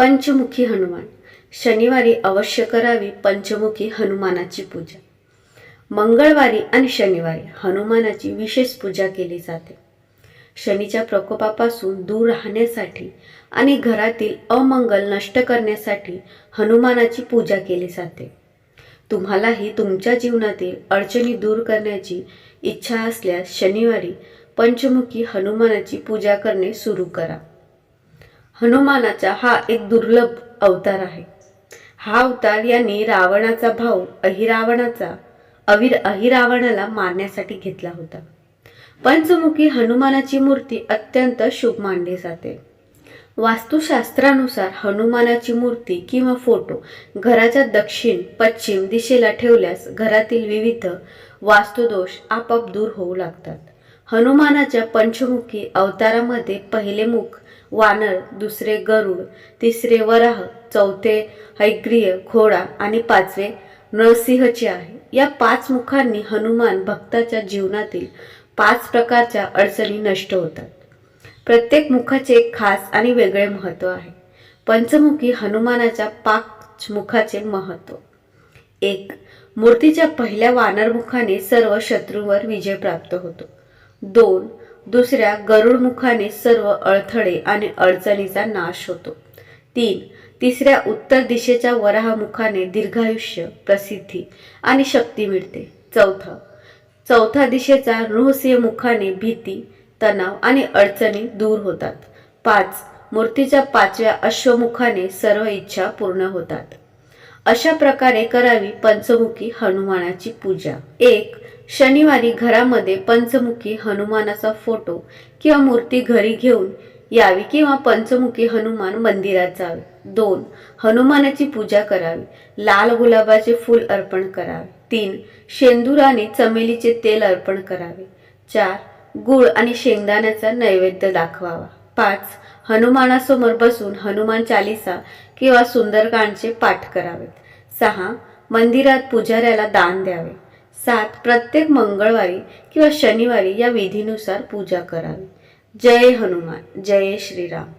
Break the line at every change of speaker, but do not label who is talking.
पंचमुखी हनुमान. शनिवारी अवश्य करावी पंचमुखी हनुमानाची पूजा. मंगळवारी आणि शनिवारी हनुमानाची विशेष पूजा केली जाते. शनीच्या प्रकोपापासून दूर राहण्यासाठी आणि घरातील अमंगल नष्ट करण्यासाठी हनुमानाची पूजा केली जाते. तुम्हालाही तुमच्या जीवनातील अडचणी दूर करण्याची इच्छा असल्यास शनिवारी पंचमुखी हनुमानाची पूजा करणे सुरू करा. हनुमानाचा हा एक दुर्लभ अवतार आहे. हा अवतार यांनी रावणाचा भाऊ अहिरावणाचा अविर अहिरावणाला मारण्यासाठी घेतला होता. पंचमुखी हनुमानाची मूर्ती अत्यंत शुभ मानली जाते. वास्तुशास्त्रानुसार हनुमानाची मूर्ती किंवा फोटो घराच्या दक्षिण पश्चिम दिशेला ठेवल्यास घरातील विविध वास्तुदोष आपाप दूर होऊ लागतात. हनुमानाच्या पंचमुखी अवतारामध्ये पहिले मुख वानर दुसरे गरुड तिसरे वराह चौथे हैग्रीय घोडा आणि पाचवे नरसिंहचे आहे. या पाच मुखांनी हनुमान भक्ताच्या जीवनातील पाच प्रकारच्या अडचणी नष्ट होतात. प्रत्येक मुखाचे एक खास आणि वेगळे महत्त्व आहे. पंचमुखी हनुमानाच्या पाच मुखाचे महत्त्व एक मूर्तीच्या पहिल्या वानरमुखाने सर्व शत्रूंवर विजय प्राप्त होतो. दोन दुसऱ्या गरुडमुखाने सर्व अडथळे आणि अडचणीचा नाश होतो. तीन तिसऱ्या उत्तर दिशेच्या वराहमुखाने दीर्घायुष्य प्रसिद्धी आणि शक्ती मिळते. चौथा चौथा दिशेचा रहस्यमुखाने भीती तणाव आणि अडचणी दूर होतात. पाच मूर्तीच्या पाचव्या अश्वमुखाने सर्व इच्छा पूर्ण होतात. अशा प्रकारे करावी पंचमुखी हनुमानाची पूजा. एक शनिवारी घरामध्ये पंचमुखी हनुमानाचा फोटो किंवा मूर्ती घरी घेऊन यावी किंवा पंचमुखी हनुमान मंदिरात जावे. दोन हनुमानाची पूजा करावी. लाल गुलाबाचे फूल अर्पण करावे. तीन शेंदूर आणि चमेलीचे तेल अर्पण करावे. चार गुळ आणि शेंगदाण्याचा नैवेद्य दाखवावा. पाच हनुमानासमोर बसून हनुमान चालिसा किंवा सुंदरकांडचे पाठ करावेत. सहा मंदिरात पुजाऱ्याला दान द्यावे. सात प्रत्येक मंगळवारी किंवा शनिवारी या विधीनुसार पूजा करावी. जय हनुमान जय श्रीराम.